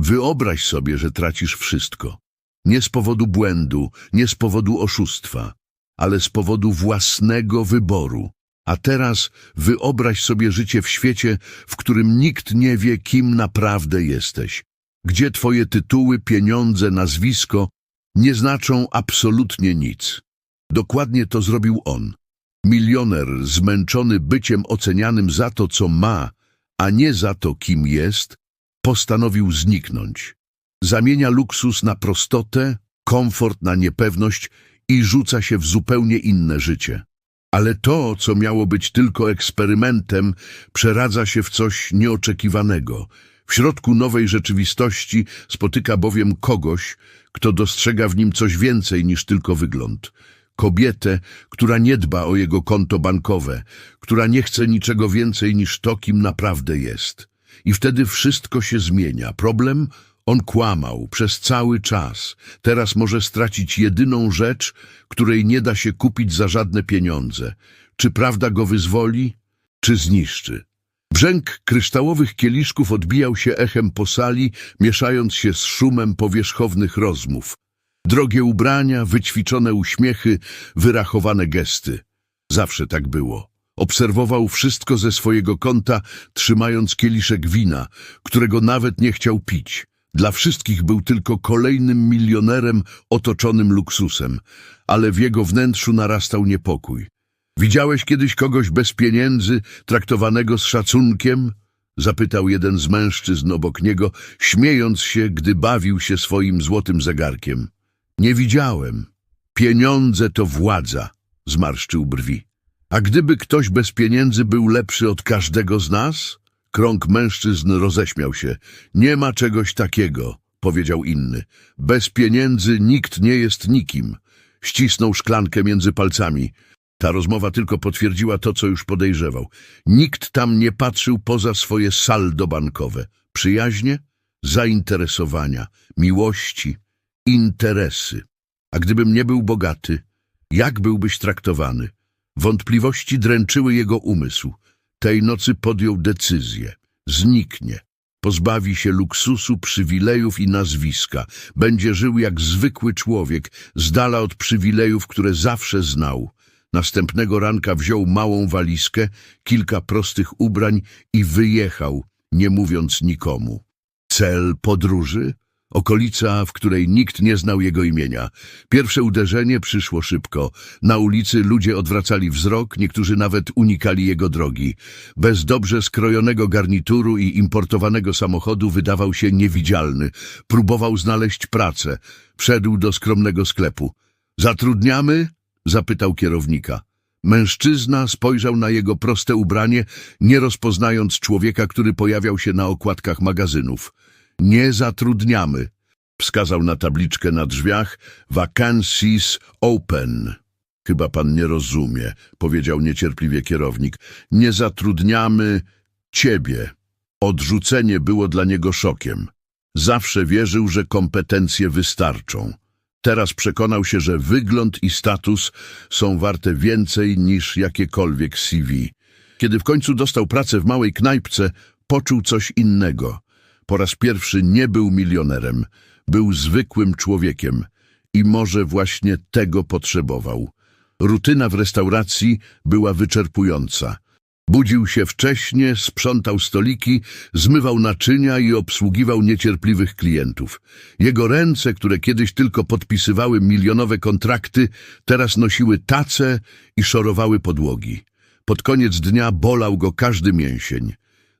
Wyobraź sobie, że tracisz wszystko. Nie z powodu błędu, nie z powodu oszustwa, ale z powodu własnego wyboru. A teraz wyobraź sobie życie w świecie, w którym nikt nie wie, kim naprawdę jesteś. Gdzie twoje tytuły, pieniądze, nazwisko nie znaczą absolutnie nic. Dokładnie to zrobił on. Milioner zmęczony byciem ocenianym za to, co ma, a nie za to, kim jest, postanowił zniknąć. Zamienia luksus na prostotę, komfort na niepewność i rzuca się w zupełnie inne życie. Ale to, co miało być tylko eksperymentem, przeradza się w coś nieoczekiwanego. W środku nowej rzeczywistości spotyka bowiem kogoś, kto dostrzega w nim coś więcej niż tylko wygląd. Kobietę, która nie dba o jego konto bankowe, która nie chce niczego więcej niż to, kim naprawdę jest. I wtedy wszystko się zmienia. Problem? On kłamał przez cały czas. Teraz może stracić jedyną rzecz, której nie da się kupić za żadne pieniądze. Czy prawda go wyzwoli, czy zniszczy? Brzęk kryształowych kieliszków odbijał się echem po sali, mieszając się z szumem powierzchownych rozmów. Drogie ubrania, wyćwiczone uśmiechy, wyrachowane gesty. Zawsze tak było. Obserwował wszystko ze swojego kąta, trzymając kieliszek wina, którego nawet nie chciał pić. Dla wszystkich był tylko kolejnym milionerem otoczonym luksusem, ale w jego wnętrzu narastał niepokój. Widziałeś kiedyś kogoś bez pieniędzy, traktowanego z szacunkiem? Zapytał jeden z mężczyzn obok niego, śmiejąc się, gdy bawił się swoim złotym zegarkiem. Nie widziałem. Pieniądze to władza, zmarszczył brwi. A gdyby ktoś bez pieniędzy był lepszy od każdego z nas? Krąg mężczyzn roześmiał się. Nie ma czegoś takiego, powiedział inny. Bez pieniędzy nikt nie jest nikim. Ścisnął szklankę między palcami. Ta rozmowa tylko potwierdziła to, co już podejrzewał. Nikt tam nie patrzył poza swoje saldo bankowe. Przyjaźnie, zainteresowania, miłości, interesy. A gdybym nie był bogaty, jak byłbyś traktowany? Wątpliwości dręczyły jego umysł. Tej nocy podjął decyzję. Zniknie. Pozbawi się luksusu, przywilejów i nazwiska. Będzie żył jak zwykły człowiek, z dala od przywilejów, które zawsze znał. Następnego ranka wziął małą walizkę, kilka prostych ubrań i wyjechał, nie mówiąc nikomu. Cel podróży? Okolica, w której nikt nie znał jego imienia. Pierwsze uderzenie przyszło szybko. Na ulicy ludzie odwracali wzrok, niektórzy nawet unikali jego drogi. Bez dobrze skrojonego garnituru i importowanego samochodu wydawał się niewidzialny. Próbował znaleźć pracę. Wszedł do skromnego sklepu. Zatrudniamy? zapytał kierownika. Mężczyzna spojrzał na jego proste ubranie, nie rozpoznając człowieka, który pojawiał się na okładkach magazynów. Nie zatrudniamy, wskazał na tabliczkę na drzwiach, vacancies open. Chyba pan nie rozumie, powiedział niecierpliwie kierownik. Nie zatrudniamy ciebie. Odrzucenie było dla niego szokiem. Zawsze wierzył, że kompetencje wystarczą. Teraz przekonał się, że wygląd i status są warte więcej niż jakiekolwiek CV. Kiedy w końcu dostał pracę w małej knajpce, poczuł coś innego. Po raz pierwszy nie był milionerem, był zwykłym człowiekiem i może właśnie tego potrzebował. Rutyna w restauracji była wyczerpująca. Budził się wcześnie, sprzątał stoliki, zmywał naczynia i obsługiwał niecierpliwych klientów. Jego ręce, które kiedyś tylko podpisywały milionowe kontrakty, teraz nosiły tace i szorowały podłogi. Pod koniec dnia bolał go każdy mięsień.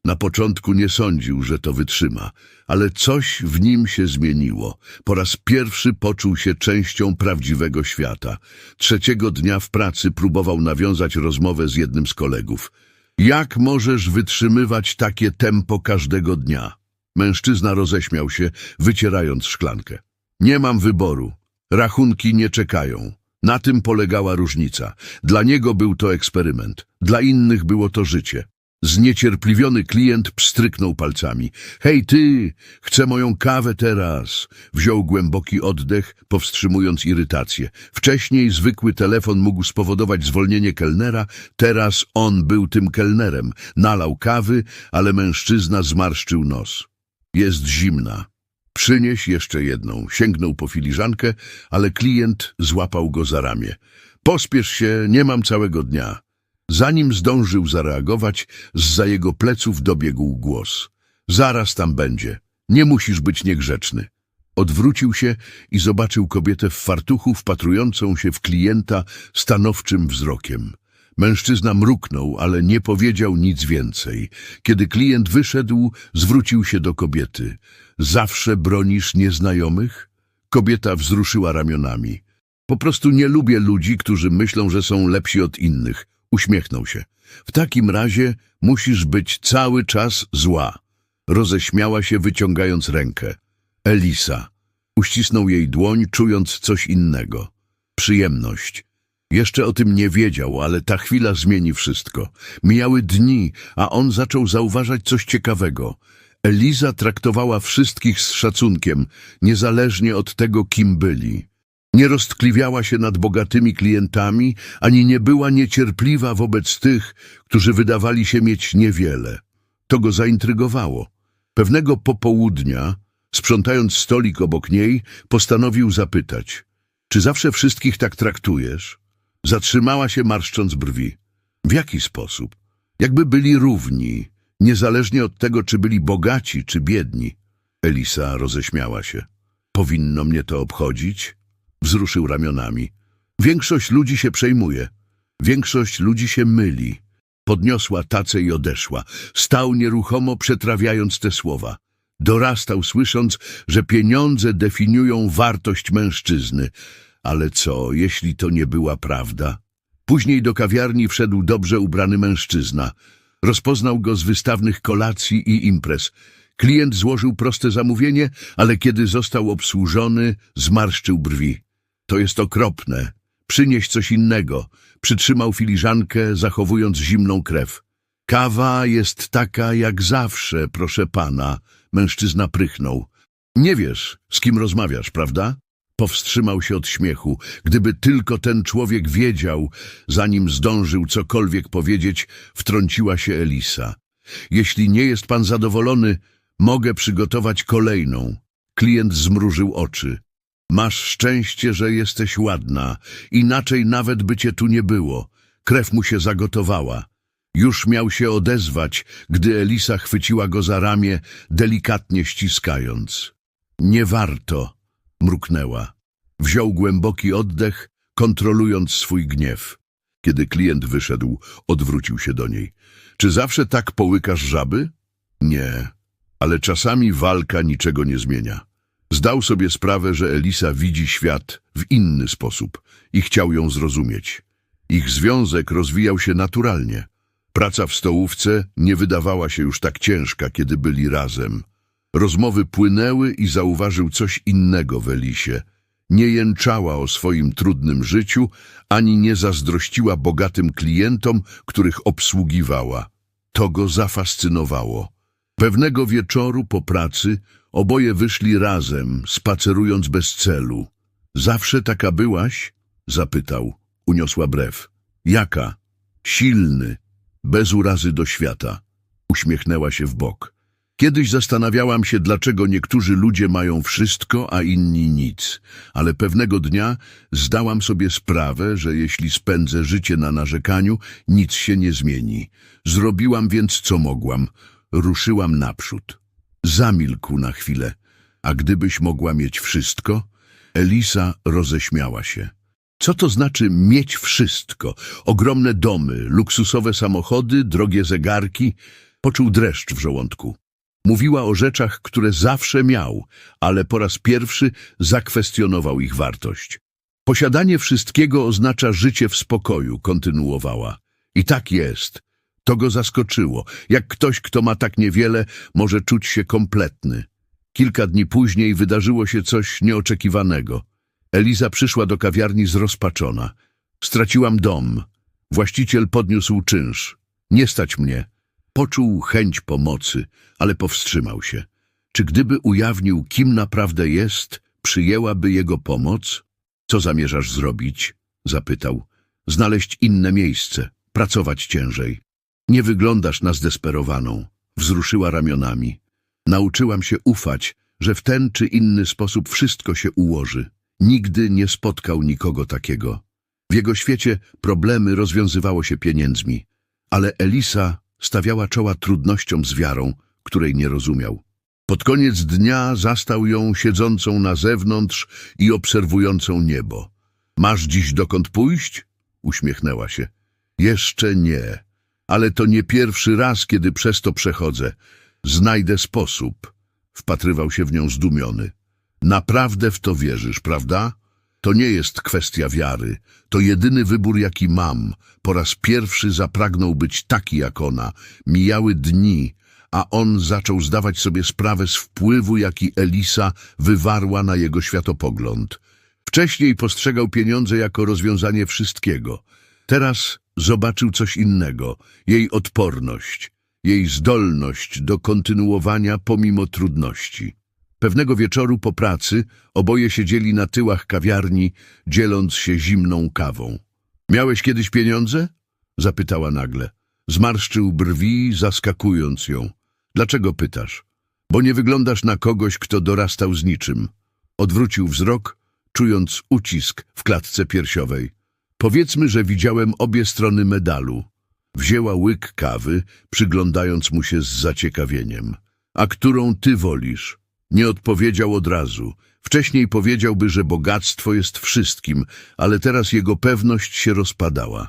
Na początku nie sądził, że to wytrzyma, ale coś w nim się zmieniło. Po raz pierwszy poczuł się częścią prawdziwego świata. Trzeciego dnia w pracy próbował nawiązać rozmowę z jednym z kolegów. Jak możesz wytrzymywać takie tempo każdego dnia? Mężczyzna roześmiał się, wycierając szklankę. Nie mam wyboru. Rachunki nie czekają. Na tym polegała różnica. Dla niego był to eksperyment, dla innych było to życie. Zniecierpliwiony klient pstryknął palcami. Hej ty, chcę moją kawę teraz. Wziął głęboki oddech, powstrzymując irytację. Wcześniej zwykły telefon mógł spowodować zwolnienie kelnera, teraz on był tym kelnerem. Nalał kawy, ale mężczyzna zmarszczył nos. Jest zimna. Przynieś jeszcze jedną. Sięgnął po filiżankę, ale klient złapał go za ramię. Pospiesz się, nie mam całego dnia. Zanim zdążył zareagować, zza jego pleców dobiegł głos. Zaraz tam będzie. Nie musisz być niegrzeczny. Odwrócił się i zobaczył kobietę w fartuchu wpatrującą się w klienta stanowczym wzrokiem. Mężczyzna mruknął, ale nie powiedział nic więcej. Kiedy klient wyszedł, zwrócił się do kobiety. Zawsze bronisz nieznajomych? Kobieta wzruszyła ramionami. Po prostu nie lubię ludzi, którzy myślą, że są lepsi od innych. Uśmiechnął się. W takim razie musisz być cały czas zła. Roześmiała się, wyciągając rękę. Elisa. Uścisnął jej dłoń, czując coś innego. Przyjemność. Jeszcze o tym nie wiedział, ale ta chwila zmieni wszystko. Mijały dni, a on zaczął zauważać coś ciekawego. Eliza traktowała wszystkich z szacunkiem, niezależnie od tego, kim byli. Nie roztkliwiała się nad bogatymi klientami, ani nie była niecierpliwa wobec tych, którzy wydawali się mieć niewiele. To go zaintrygowało. Pewnego popołudnia, sprzątając stolik obok niej, postanowił zapytać, czy zawsze wszystkich tak traktujesz? Zatrzymała się, marszcząc brwi. W jaki sposób? Jakby byli równi, niezależnie od tego, czy byli bogaci, czy biedni. Elisa roześmiała się. Powinno mnie to obchodzić? Wzruszył ramionami. Większość ludzi się przejmuje. Większość ludzi się myli. Podniosła tacę i odeszła. Stał nieruchomo, przetrawiając te słowa. Dorastał, słysząc, że pieniądze definiują wartość mężczyzny. Ale co, jeśli to nie była prawda? Później do kawiarni wszedł dobrze ubrany mężczyzna. Rozpoznał go z wystawnych kolacji i imprez. Klient złożył proste zamówienie, ale kiedy został obsłużony, zmarszczył brwi. To jest okropne. Przynieś coś innego. Przytrzymał filiżankę, zachowując zimną krew. Kawa jest taka jak zawsze, proszę pana. Mężczyzna prychnął. Nie wiesz, z kim rozmawiasz, prawda? Powstrzymał się od śmiechu. Gdyby tylko ten człowiek wiedział, zanim zdążył cokolwiek powiedzieć, wtrąciła się Elisa. Jeśli nie jest pan zadowolony, mogę przygotować kolejną. Klient zmrużył oczy. Masz szczęście, że jesteś ładna. Inaczej nawet by cię tu nie było. Krew mu się zagotowała. Już miał się odezwać, gdy Elisa chwyciła go za ramię, delikatnie ściskając. Nie warto, mruknęła. Wziął głęboki oddech, kontrolując swój gniew. Kiedy klient wyszedł, odwrócił się do niej. Czy zawsze tak połykasz żaby? Nie, ale czasami walka niczego nie zmienia. Zdał sobie sprawę, że Elisa widzi świat w inny sposób i chciał ją zrozumieć. Ich związek rozwijał się naturalnie. Praca w stołówce nie wydawała się już tak ciężka, kiedy byli razem. Rozmowy płynęły i zauważył coś innego w Elisie. Nie jęczała o swoim trudnym życiu, ani nie zazdrościła bogatym klientom, których obsługiwała. To go zafascynowało. Pewnego wieczoru po pracy oboje wyszli razem, spacerując bez celu. Zawsze taka byłaś? zapytał. Uniosła brew. Jaka? Silny, bez urazy do świata. Uśmiechnęła się w bok. Kiedyś zastanawiałam się, dlaczego niektórzy ludzie mają wszystko, a inni nic. Ale pewnego dnia zdałam sobie sprawę, że jeśli spędzę życie na narzekaniu, nic się nie zmieni. Zrobiłam więc, co mogłam. Ruszyłam naprzód. Zamilkł na chwilę. A gdybyś mogła mieć wszystko? Elisa roześmiała się. Co to znaczy mieć wszystko? Ogromne domy, luksusowe samochody, drogie zegarki. Poczuł dreszcz w żołądku. Mówiła o rzeczach, które zawsze miał, ale po raz pierwszy zakwestionował ich wartość. Posiadanie wszystkiego oznacza życie w spokoju, kontynuowała. I tak jest. To go zaskoczyło. Jak ktoś, kto ma tak niewiele, może czuć się kompletny. Kilka dni później wydarzyło się coś nieoczekiwanego. Eliza przyszła do kawiarni zrozpaczona. Straciłam dom. Właściciel podniósł czynsz. Nie stać mnie. Poczuł chęć pomocy, ale powstrzymał się. Czy gdyby ujawnił, kim naprawdę jest, przyjęłaby jego pomoc? Co zamierzasz zrobić? Zapytał. Znaleźć inne miejsce, pracować ciężej. Nie wyglądasz na zdesperowaną. Wzruszyła ramionami. Nauczyłam się ufać, że w ten czy inny sposób wszystko się ułoży. Nigdy nie spotkał nikogo takiego. W jego świecie problemy rozwiązywało się pieniędzmi, ale Elisa stawiała czoła trudnościom z wiarą, której nie rozumiał. Pod koniec dnia zastał ją siedzącą na zewnątrz i obserwującą niebo. Masz dziś dokąd pójść? Uśmiechnęła się. Jeszcze nie, ale to nie pierwszy raz, kiedy przez to przechodzę. Znajdę sposób. Wpatrywał się w nią zdumiony. Naprawdę w to wierzysz, prawda? To nie jest kwestia wiary. To jedyny wybór, jaki mam. Po raz pierwszy zapragnął być taki jak ona. Mijały dni, a on zaczął zdawać sobie sprawę z wpływu, jaki Elisa wywarła na jego światopogląd. Wcześniej postrzegał pieniądze jako rozwiązanie wszystkiego. Teraz zobaczył coś innego, jej odporność, jej zdolność do kontynuowania pomimo trudności. Pewnego wieczoru po pracy oboje siedzieli na tyłach kawiarni, dzieląc się zimną kawą. Miałeś kiedyś pieniądze? Zapytała nagle. Zmarszczył brwi, zaskakując ją. Dlaczego pytasz? Bo nie wyglądasz na kogoś, kto dorastał z niczym. Odwrócił wzrok, czując ucisk w klatce piersiowej. Powiedzmy, że widziałem obie strony medalu. Wzięła łyk kawy, przyglądając mu się z zaciekawieniem. A którą ty wolisz? Nie odpowiedział od razu. Wcześniej powiedziałby, że bogactwo jest wszystkim, ale teraz jego pewność się rozpadała.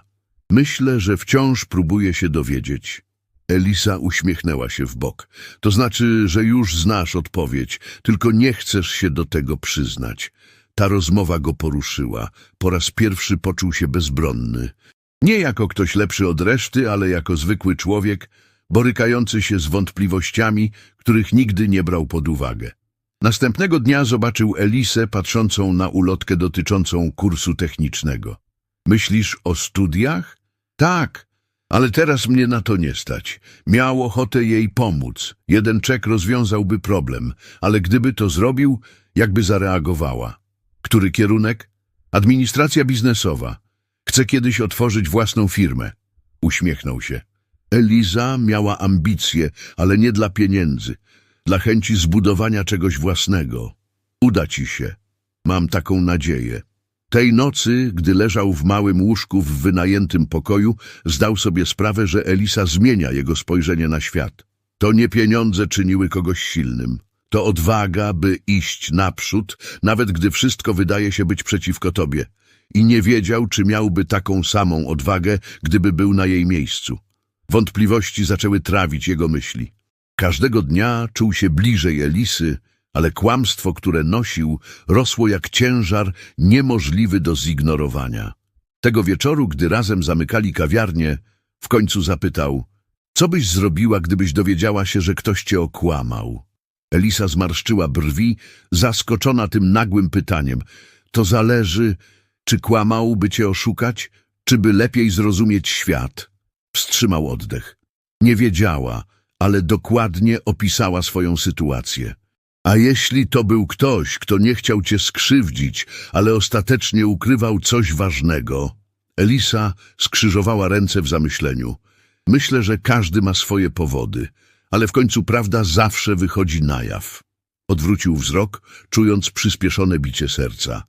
Myślę, że wciąż próbuje się dowiedzieć. Elisa uśmiechnęła się w bok. To znaczy, że już znasz odpowiedź, tylko nie chcesz się do tego przyznać. Ta rozmowa go poruszyła. Po raz pierwszy poczuł się bezbronny. Nie jako ktoś lepszy od reszty, ale jako zwykły człowiek, borykający się z wątpliwościami, których nigdy nie brał pod uwagę. Następnego dnia zobaczył Elisę patrzącą na ulotkę dotyczącą kursu technicznego. Myślisz o studiach? Tak, ale teraz mnie na to nie stać. Miał ochotę jej pomóc. Jeden czek rozwiązałby problem, ale gdyby to zrobił, jakby zareagowała. Który kierunek? Administracja biznesowa. Chce kiedyś otworzyć własną firmę. Uśmiechnął się. Eliza miała ambicje, ale nie dla pieniędzy. Dla chęci zbudowania czegoś własnego. Uda ci się. Mam taką nadzieję. Tej nocy, gdy leżał w małym łóżku w wynajętym pokoju, zdał sobie sprawę, że Elisa zmienia jego spojrzenie na świat. To nie pieniądze czyniły kogoś silnym. To odwaga, by iść naprzód, nawet gdy wszystko wydaje się być przeciwko tobie. I nie wiedział, czy miałby taką samą odwagę, gdyby był na jej miejscu. Wątpliwości zaczęły trawić jego myśli. Każdego dnia czuł się bliżej Elisy, ale kłamstwo, które nosił, rosło jak ciężar niemożliwy do zignorowania. Tego wieczoru, gdy razem zamykali kawiarnię, w końcu zapytał, co byś zrobiła, gdybyś dowiedziała się, że ktoś cię okłamał? Elisa zmarszczyła brwi, zaskoczona tym nagłym pytaniem. To zależy, czy kłamał, by cię oszukać, czy by lepiej zrozumieć świat. Wstrzymał oddech. Nie wiedziała, ale dokładnie opisała swoją sytuację. A jeśli to był ktoś, kto nie chciał cię skrzywdzić, ale ostatecznie ukrywał coś ważnego? Elisa skrzyżowała ręce w zamyśleniu. Myślę, że każdy ma swoje powody, ale w końcu prawda zawsze wychodzi na jaw. Odwrócił wzrok, czując przyspieszone bicie serca.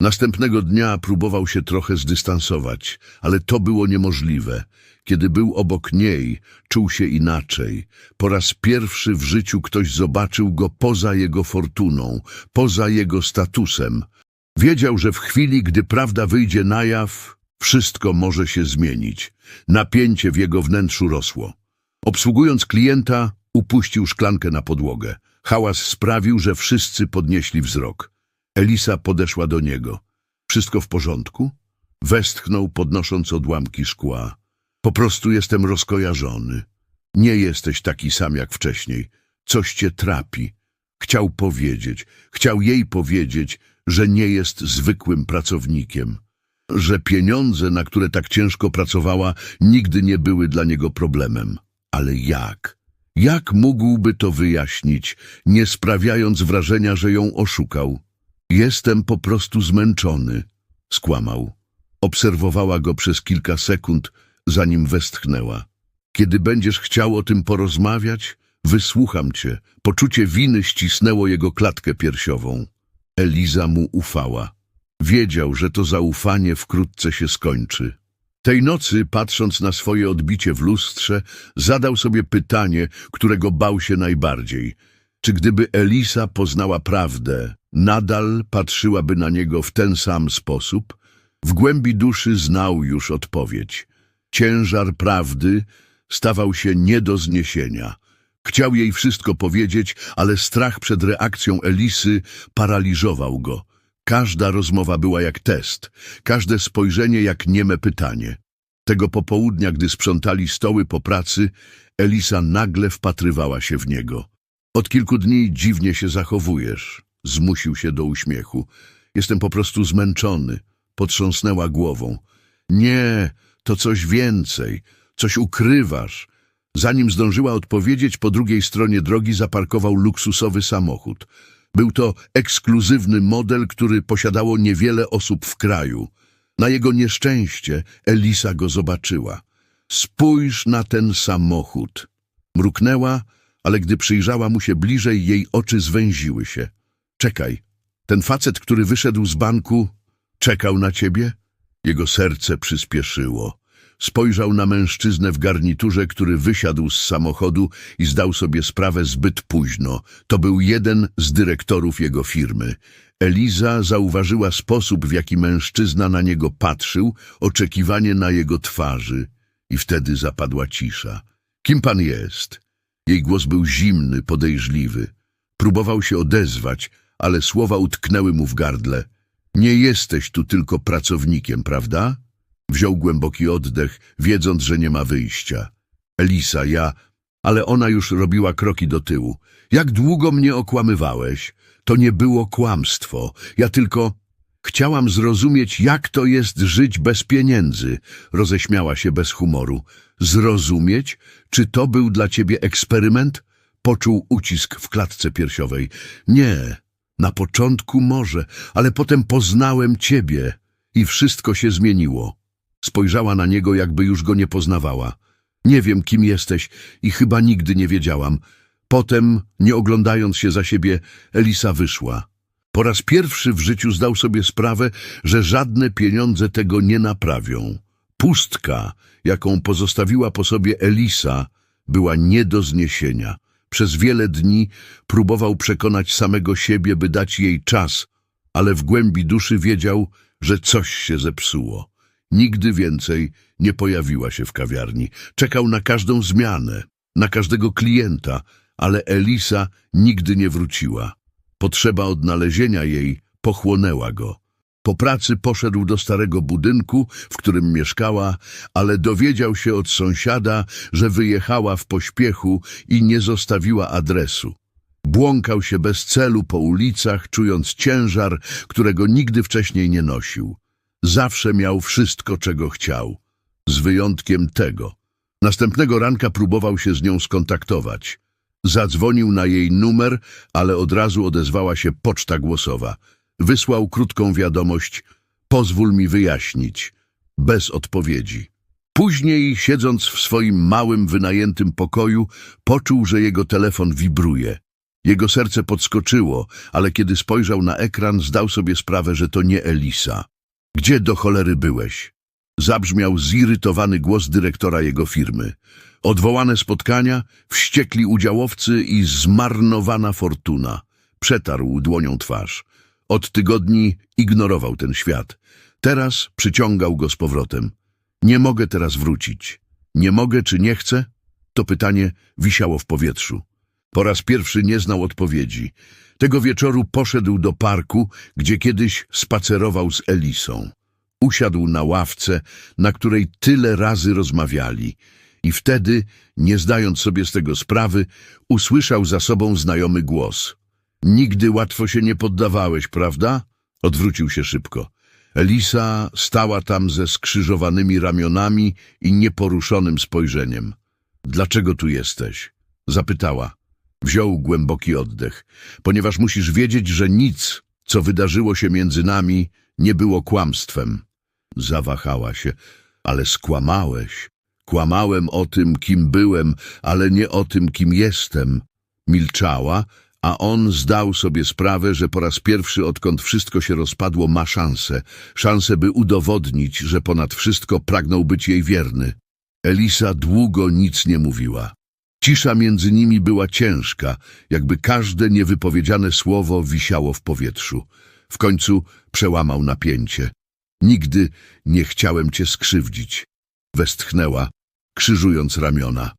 Następnego dnia próbował się trochę zdystansować, ale to było niemożliwe. Kiedy był obok niej, czuł się inaczej. Po raz pierwszy w życiu ktoś zobaczył go poza jego fortuną, poza jego statusem. Wiedział, że w chwili, gdy prawda wyjdzie na jaw, wszystko może się zmienić. Napięcie w jego wnętrzu rosło. Obsługując klienta, upuścił szklankę na podłogę. Hałas sprawił, że wszyscy podnieśli wzrok. Elisa podeszła do niego. Wszystko w porządku? Westchnął, podnosząc odłamki szkła. Po prostu jestem rozkojarzony. Nie jesteś taki sam jak wcześniej. Coś cię trapi. Chciał powiedzieć, chciał jej powiedzieć, że nie jest zwykłym pracownikiem. Że pieniądze, na które tak ciężko pracowała, nigdy nie były dla niego problemem. Ale jak? Jak mógłby to wyjaśnić, nie sprawiając wrażenia, że ją oszukał? Jestem po prostu zmęczony, skłamał. Obserwowała go przez kilka sekund, zanim westchnęła. Kiedy będziesz chciał o tym porozmawiać, Wysłucham cię. Poczucie winy ścisnęło jego klatkę piersiową. Eliza mu ufała. Wiedział, że to zaufanie wkrótce się skończy. Tej nocy, patrząc na swoje odbicie w lustrze, zadał sobie pytanie, którego bał się najbardziej. Czy gdyby Elisa poznała prawdę, nadal patrzyłaby na niego w ten sam sposób? W głębi duszy znał już odpowiedź. Ciężar prawdy stawał się nie do zniesienia. Chciał jej wszystko powiedzieć, ale strach przed reakcją Elisy paraliżował go. Każda rozmowa była jak test, każde spojrzenie jak nieme pytanie. Tego popołudnia, gdy sprzątali stoły po pracy, Elisa nagle wpatrywała się w niego. Od kilku dni dziwnie się zachowujesz. Zmusił się do uśmiechu. Jestem po prostu zmęczony. Potrząsnęła głową. Nie, to coś więcej. Coś ukrywasz. Zanim zdążyła odpowiedzieć, po drugiej stronie drogi zaparkował luksusowy samochód. Był to ekskluzywny model, który posiadało niewiele osób w kraju. Na jego nieszczęście Elisa go zobaczyła. Spójrz na ten samochód. Mruknęła, ale gdy przyjrzała mu się bliżej, jej oczy zwęziły się. Czekaj, ten facet, który wyszedł z banku, czekał na ciebie? Jego serce przyspieszyło. Spojrzał na mężczyznę w garniturze, który wysiadł z samochodu i zdał sobie sprawę zbyt późno. To był jeden z dyrektorów jego firmy. Eliza zauważyła sposób, w jaki mężczyzna na niego patrzył, oczekiwanie na jego twarzy. I wtedy zapadła cisza. Kim pan jest? Jej głos był zimny, podejrzliwy. Próbował się odezwać, ale słowa utknęły mu w gardle. Nie jesteś tu tylko pracownikiem, prawda? Wziął głęboki oddech, wiedząc, że nie ma wyjścia. Elisa, ja... Ale ona już robiła kroki do tyłu. Jak długo mnie okłamywałeś? To nie było kłamstwo. Ja tylko... Chciałam zrozumieć, jak to jest żyć bez pieniędzy. Roześmiała się bez humoru. Zrozumieć? Czy to był dla ciebie eksperyment? Poczuł ucisk w klatce piersiowej. Nie, na początku może, ale potem poznałem ciebie i wszystko się zmieniło. Spojrzała na niego, jakby już go nie poznawała. Nie wiem, kim jesteś i chyba nigdy nie wiedziałam. Potem, nie oglądając się za siebie, Elisa wyszła. Po raz pierwszy w życiu zdał sobie sprawę, że żadne pieniądze tego nie naprawią. Pustka, jaką pozostawiła po sobie Elisa, była nie do zniesienia. Przez wiele dni próbował przekonać samego siebie, by dać jej czas, ale w głębi duszy wiedział, że coś się zepsuło. Nigdy więcej nie pojawiła się w kawiarni. Czekał na każdą zmianę, na każdego klienta, ale Elisa nigdy nie wróciła. Potrzeba odnalezienia jej pochłonęła go. Po pracy poszedł do starego budynku, w którym mieszkała, ale dowiedział się od sąsiada, że wyjechała w pośpiechu i nie zostawiła adresu. Błąkał się bez celu po ulicach, czując ciężar, którego nigdy wcześniej nie nosił. Zawsze miał wszystko, czego chciał, z wyjątkiem tego. Następnego ranka próbował się z nią skontaktować. Zadzwonił na jej numer, ale od razu odezwała się poczta głosowa. Wysłał krótką wiadomość, pozwól mi wyjaśnić, bez odpowiedzi. Później, siedząc w swoim małym, wynajętym pokoju, poczuł, że jego telefon wibruje. Jego serce podskoczyło, ale kiedy spojrzał na ekran, zdał sobie sprawę, że to nie Elisa. Gdzie do cholery byłeś? Zabrzmiał zirytowany głos dyrektora jego firmy. Odwołane spotkania, wściekli udziałowcy i zmarnowana fortuna. Przetarł dłonią twarz. Od tygodni ignorował ten świat. Teraz przyciągał go z powrotem. Nie mogę teraz wrócić. Nie mogę czy nie chcę? To pytanie wisiało w powietrzu. Po raz pierwszy nie znał odpowiedzi. Tego wieczoru poszedł do parku, gdzie kiedyś spacerował z Elisą. Usiadł na ławce, na której tyle razy rozmawiali i wtedy, nie zdając sobie z tego sprawy, usłyszał za sobą znajomy głos. Nigdy łatwo się nie poddawałeś, prawda? Odwrócił się szybko. Elisa stała tam ze skrzyżowanymi ramionami i nieporuszonym spojrzeniem. Dlaczego tu jesteś? Zapytała. Wziął głęboki oddech, ponieważ musisz wiedzieć, że nic, co wydarzyło się między nami, nie było kłamstwem. Zawahała się, ale skłamałeś. Kłamałem o tym, kim byłem, ale nie o tym, kim jestem. Milczała, a on zdał sobie sprawę, że po raz pierwszy, odkąd wszystko się rozpadło, ma szansę. Szansę, by udowodnić, że ponad wszystko pragnął być jej wierny. Elisa długo nic nie mówiła. Cisza między nimi była ciężka, jakby każde niewypowiedziane słowo wisiało w powietrzu. W końcu przełamał napięcie. Nigdy nie chciałem cię skrzywdzić. Westchnęła, krzyżując ramiona.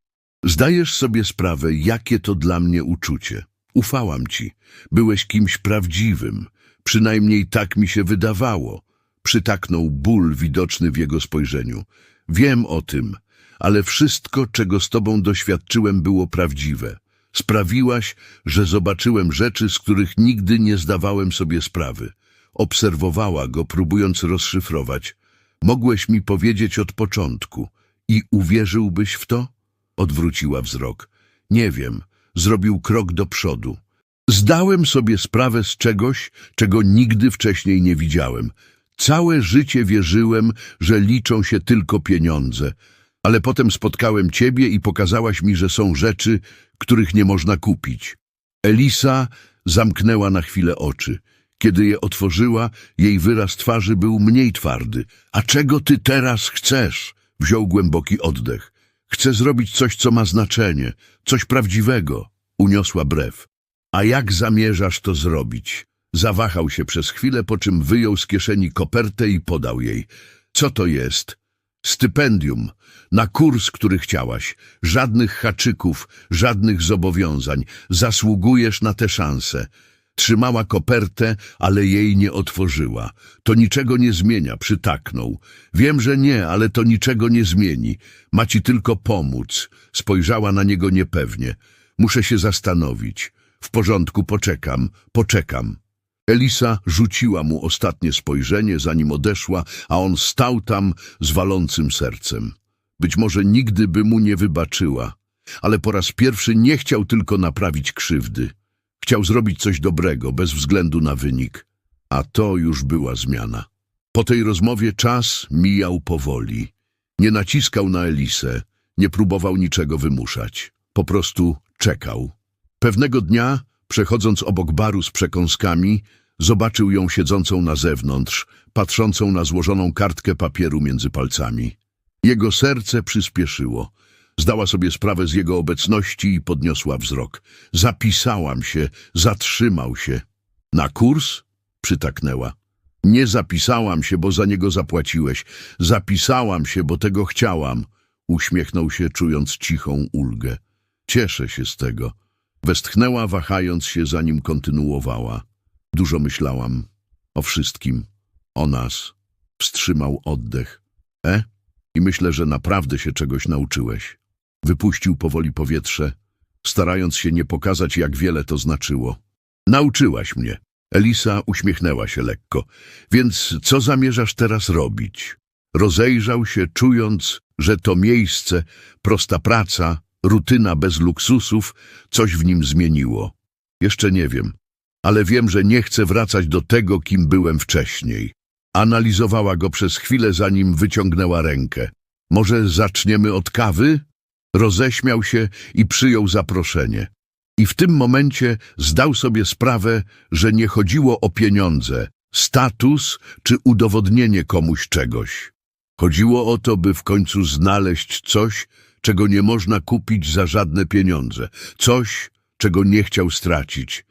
Zdajesz sobie sprawę, jakie to dla mnie uczucie. Ufałam ci. Byłeś kimś prawdziwym. Przynajmniej tak mi się wydawało. Przytaknął ból widoczny w jego spojrzeniu. Wiem o tym, ale wszystko, czego z tobą doświadczyłem, było prawdziwe. Sprawiłaś, że zobaczyłem rzeczy, z których nigdy nie zdawałem sobie sprawy. Obserwowała go, próbując rozszyfrować. Mogłeś mi powiedzieć od początku. I uwierzyłbyś w to? Odwróciła wzrok. Nie wiem. Zrobił krok do przodu. Zdałem sobie sprawę z czegoś, czego nigdy wcześniej nie widziałem. Całe życie wierzyłem, że liczą się tylko pieniądze. Ale potem spotkałem ciebie i pokazałaś mi, że są rzeczy, których nie można kupić. Elisa zamknęła na chwilę oczy. Kiedy je otworzyła, jej wyraz twarzy był mniej twardy. A czego ty teraz chcesz? Wziął głęboki oddech. Chcę zrobić coś, co ma znaczenie, coś prawdziwego. Uniosła brew. A jak zamierzasz to zrobić? Zawahał się przez chwilę, po czym wyjął z kieszeni kopertę i podał jej. Co to jest? Stypendium. Na kurs, który chciałaś. Żadnych haczyków, żadnych zobowiązań. Zasługujesz na tę szansę. Trzymała kopertę, ale jej nie otworzyła. To niczego nie zmienia, przytaknął. Wiem, że nie, ale to niczego nie zmieni. Ma ci tylko pomóc. Spojrzała na niego niepewnie. Muszę się zastanowić. W porządku, poczekam, poczekam. Elisa rzuciła mu ostatnie spojrzenie, zanim odeszła, a on stał tam z walącym sercem. Być może nigdy by mu nie wybaczyła, ale po raz pierwszy nie chciał tylko naprawić krzywdy. Chciał zrobić coś dobrego, bez względu na wynik. A to już była zmiana. Po tej rozmowie czas mijał powoli. Nie naciskał na Elisę, nie próbował niczego wymuszać. Po prostu czekał. Pewnego dnia, przechodząc obok baru z przekąskami, zobaczył ją siedzącą na zewnątrz, patrzącą na złożoną kartkę papieru między palcami. Jego serce przyspieszyło. Zdała sobie sprawę z jego obecności i podniosła wzrok. Zapisałam się, zatrzymał się. Na kurs? Przytaknęła. Nie zapisałam się, bo za niego zapłaciłeś. Zapisałam się, bo tego chciałam. Uśmiechnął się, czując cichą ulgę. Cieszę się z tego. Westchnęła, wahając się, zanim kontynuowała. Dużo myślałam. O wszystkim. O nas. Wstrzymał oddech. E? I myślę, że naprawdę się czegoś nauczyłeś. Wypuścił powoli powietrze, starając się nie pokazać, jak wiele to znaczyło. Nauczyłaś mnie. Elisa uśmiechnęła się lekko. Więc co zamierzasz teraz robić? Rozejrzał się, czując, że to miejsce, prosta praca, rutyna bez luksusów, coś w nim zmieniło. Jeszcze nie wiem, ale wiem, że nie chcę wracać do tego, kim byłem wcześniej. Analizowała go przez chwilę, zanim wyciągnęła rękę. Może zaczniemy od kawy? Roześmiał się i przyjął zaproszenie. I w tym momencie zdał sobie sprawę, że nie chodziło o pieniądze, status czy udowodnienie komuś czegoś. Chodziło o to, by w końcu znaleźć coś, czego nie można kupić za żadne pieniądze, coś, czego nie chciał stracić.